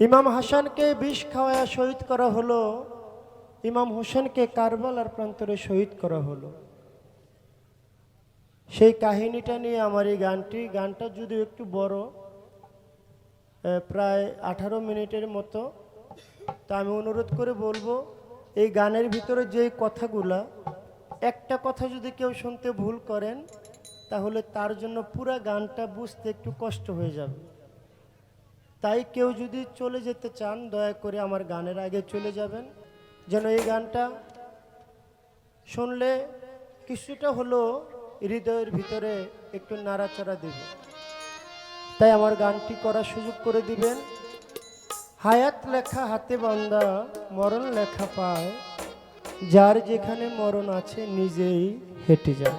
ইমাম হাসানকে বিষ খাওয়ায়া শহীদ করা হলো, ইমাম হোসেনকে কারবালার প্রান্তরে শহীদ করা হলো। সেই কাহিনীটা নিয়ে আমার এই গানটি, গানটা যদি একটু বড় প্রায় আঠারো মিনিটের মতো, তা আমি অনুরোধ করে বলব, এই গানের ভিতরে যে কথাগুলা, একটা কথা যদি কেউ শুনতে ভুল করেন, তাহলে তার জন্য পুরা গানটা বুঝতে একটু কষ্ট হয়ে যাবে। তাই কেউ যদি চলে যেতে চান, দয়া করে আমার গানের আগে চলে যাবেন। যেন এই গানটা শুনলে কিছুটা হলো হৃদয়ের ভিতরে একটু নাড়াচাড়া দেবে। তাই আমার গানটি করার সুযোগ করে দিবেন। হায়াত লেখা হাতে বান্দা, মরণ লেখা পায়। যার যেখানে মরণ আছে, নিজেই হেঁটে যায়।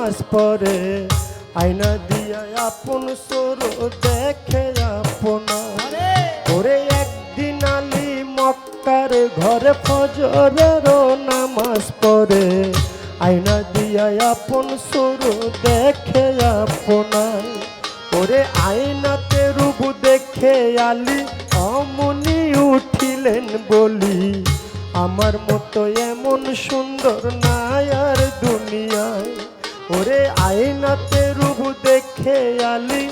নামাজ পড়ে আয়না দিয়া আপন সর দেখে আপনা। ওরে একদিন আলী মক্কার ঘরে ফজরেরও নামাজ পরে আয়না দিয়া আপন সর দেখে আপনায় ওরে আয়নাতে রূপ দেখে আলি অমনি উঠিলেন বলি আমার মতো এমন সুন্দর ওরে আয়নাতে রূপ দেখে আলি,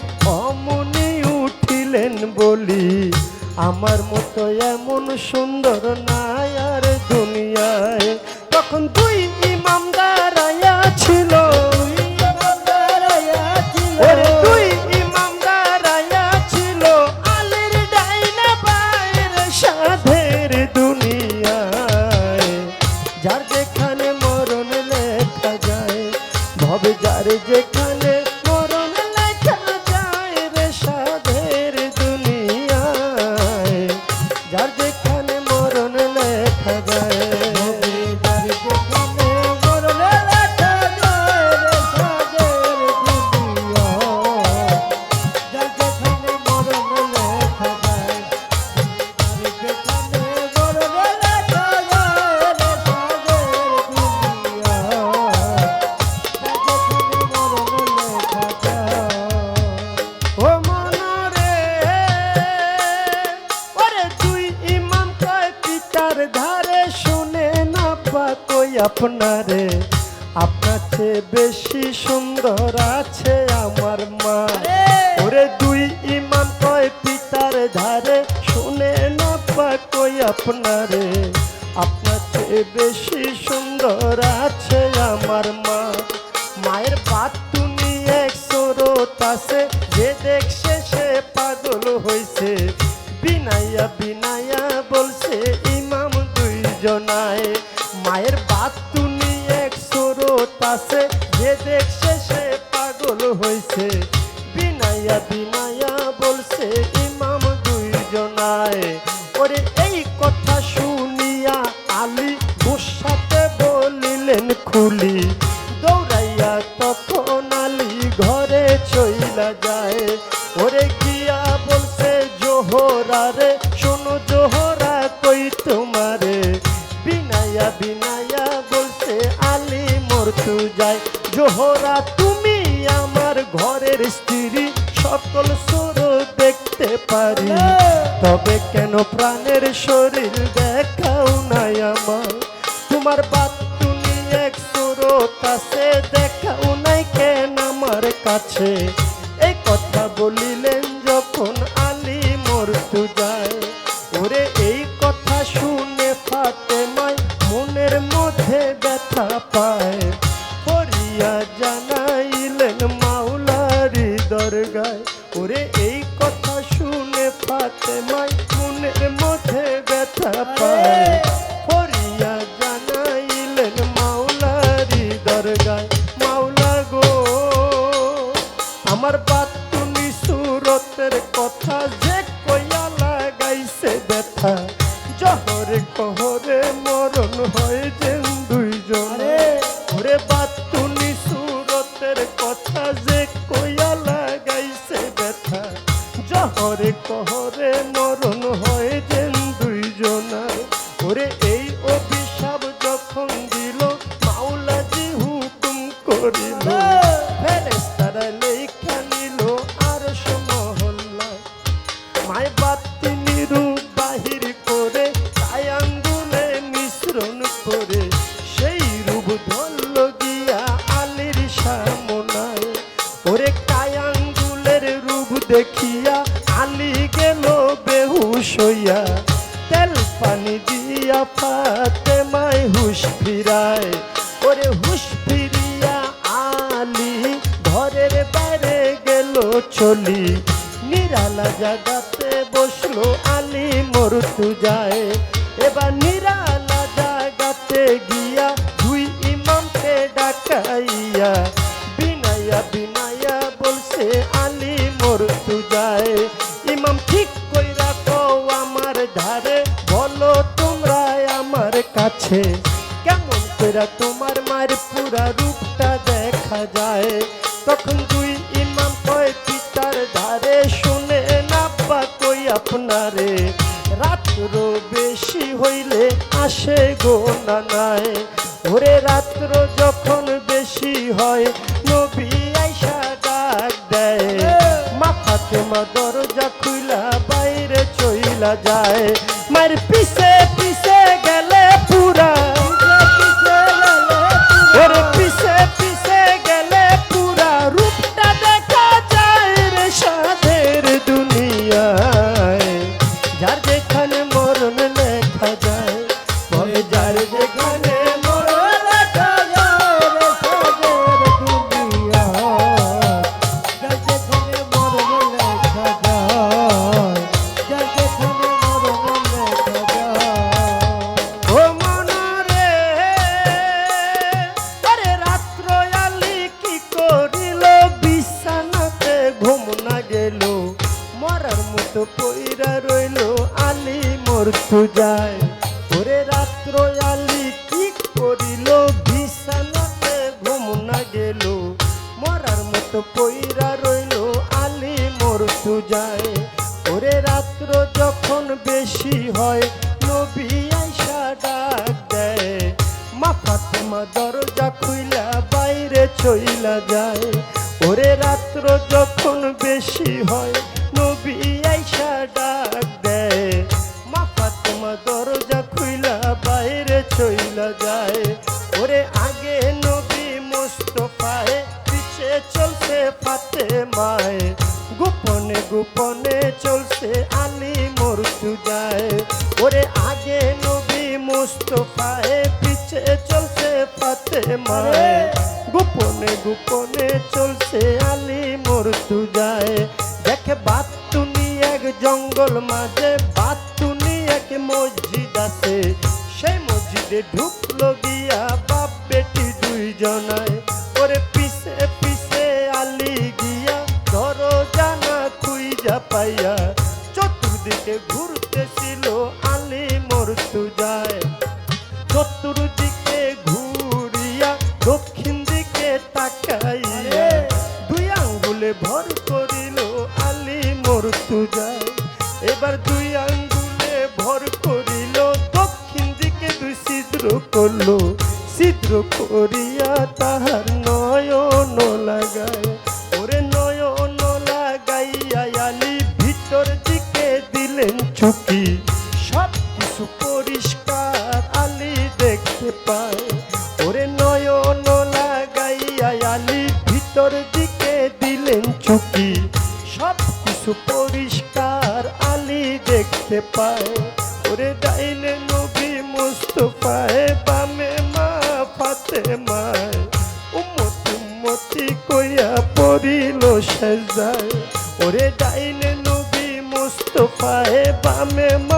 অমনি উঠিলেন বলি, আমার মতো এমন সুন্দর নাই আর দুনিয়ায়। তখন দুই ইমামদার আয়া ছিল আপনারে আপনার চেয়ে বেশি কাছে এই কথা বলিলেন যখন আলী মরতু যায়। ওরে এই জহরে কহরে মরণ হয় যেন ওরে কায়াঙ্গুলের রূপ দেখিয়া আলি গেল বেহুশ হইয়া। তেল পানি দিয়া পাতে মাই হুশ ফিরায়। ওরে হুশ ফিরিয়া আলি ঘরের বাইরে গেল চলি। নিরালা জাগাতে বসল আলি মরতু যায়। ধারে বলো তোমরা আমার কাছে। কেমন কইরা তোমার মার পুরা রূপটা দেখা যায়? তখন দুই ইমাম কয় পিতার ধারে শুনে না বা কই আপনারে? রাত্র বেশি হইলে আসে গো নানায়। ওরে রাত্র যখন বেশি হয় নবী আইসা ডাক দেয়। মা ফাতেমা দরজা খুইলা বাইরে চইলা যায় মার পিছে পিছে যায় ওরে রাত্র আলি কি করিল? বিছানাতে ঘুম না গেল। মরার মতো পইরা রইল আলি মরতু যায় ওরে রাত্র যখন বেশি হয়, নবী আইসা ডাক দেয়। মা ফাতেমা দরজা খুইলা বাইরে চইলা যায়। ওরে রাত্র যখন বেশি হয় গোপনে চলছে আলি মরতু যায় ওরে আগে নবী মুস্তফায় পিছে চলছে পাতে মায় গোপনে গোপনে চলছে আলি মরতু যায় দেখে বাত তুমি এক জঙ্গল মাঝে চতুর্দিকে ঘুরতেছিল আলি মরতু যায় চতুর্দিকে ঘুরিয়া দক্ষিণ দিকে তাকাইয়া দুই আঙ্গুলে ভর করিল আলি মরতু যায় এবার দুই আঙ্গুলে ভর করিল দক্ষিণ দিকে দুই ছিদ্র করল। ছিদ্র করিয়া তাহার ভিতর দিকে দিলেন চুকি সব কিছু পরিষ্কার আলি দেখতে পায়। ওরে ডাইলে নবী মুস্তফায়, বামে মা পাতে মায় উম্মত উম্মতি কইয়া পড়িল সে যায় ওরে ডাইলে নবী মুস্তফায়, বামে মা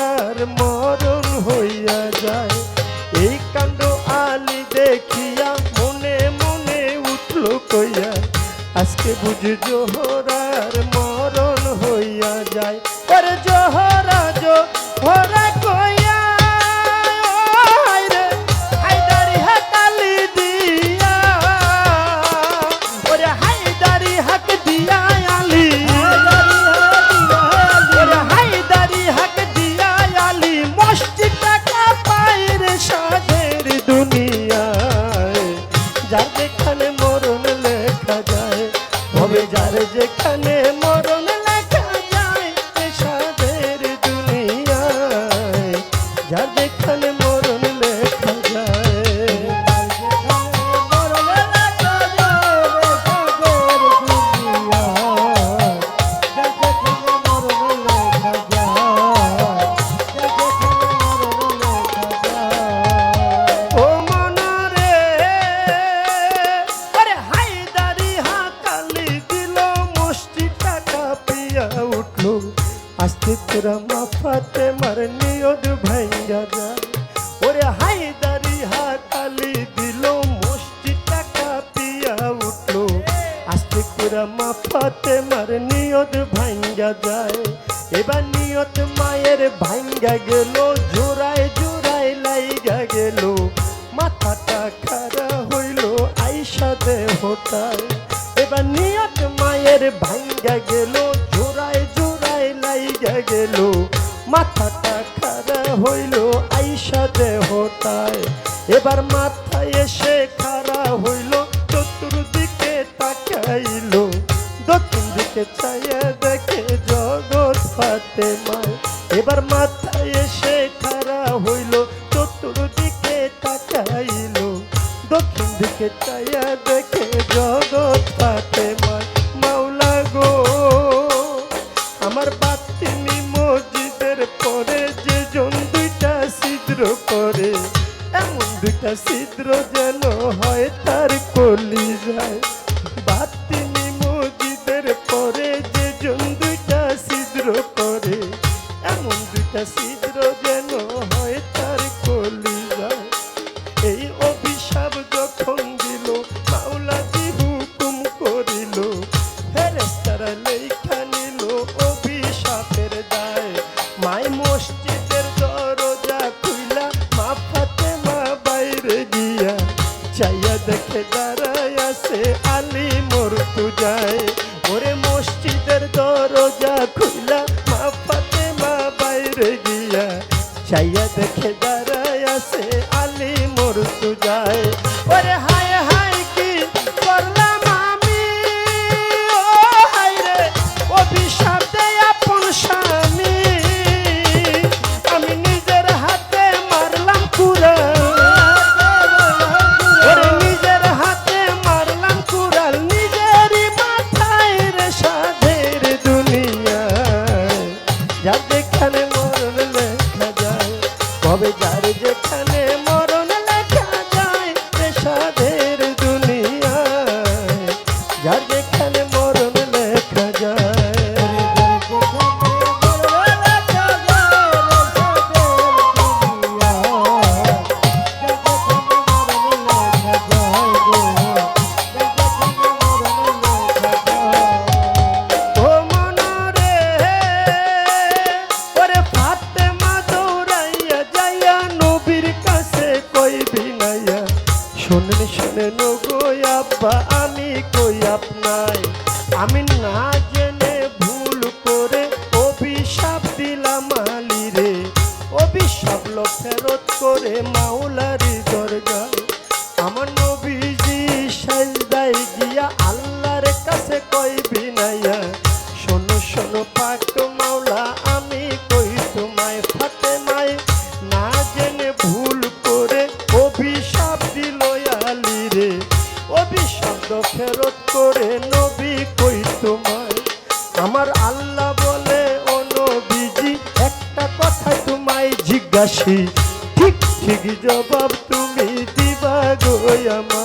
জোহরার মরণ হইয়া যায়। আর জোহরা জোহরা এবার নিয়ত মায়ের ভাঙ্গা গেল, জোড়ায় জোড়ায় লাইগা গেল। মাথাটা খারা হইল আইসা দেহটায়। এবার নিয়ত মায়ের ভাঙ্গা গেল, জোড়ায় জোড়ায় লাইগা গেল। মাথাটা খারা হইল আইসা দেহটায়। এবার মাথা দক্ষিণ দিকে চায়া দেখে জগৎ পাতে মাওলা গো। আমার বাতিনি মসজিদের পরে যে জন দুইটা ছিদ্র করে, এমন দুইটা ছিদ্র যেন হয় তার কলি যায় করে নবী কই তোমায়? আমার আল্লাহ বলে, ও নবীজি, একটা কথা তোমায় জিজ্ঞাসি। ঠিক ঠিক জবাব তুমি দিবা গো আমার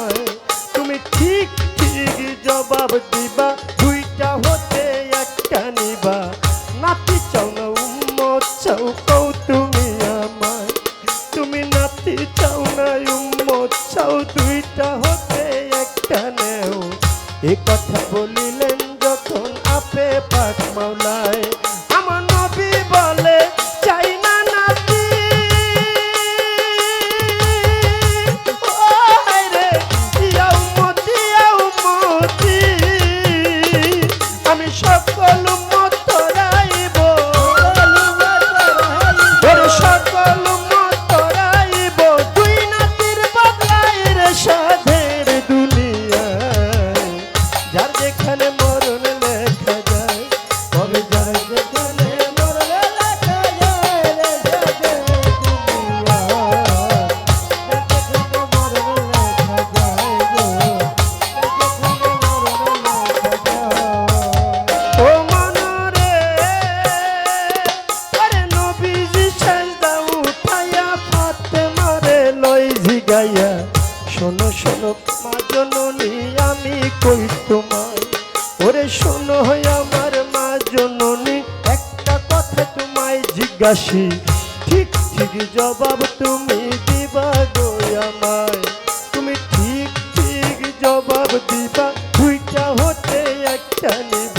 পাক মাওলায়। চলবে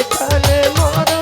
এখানে মরা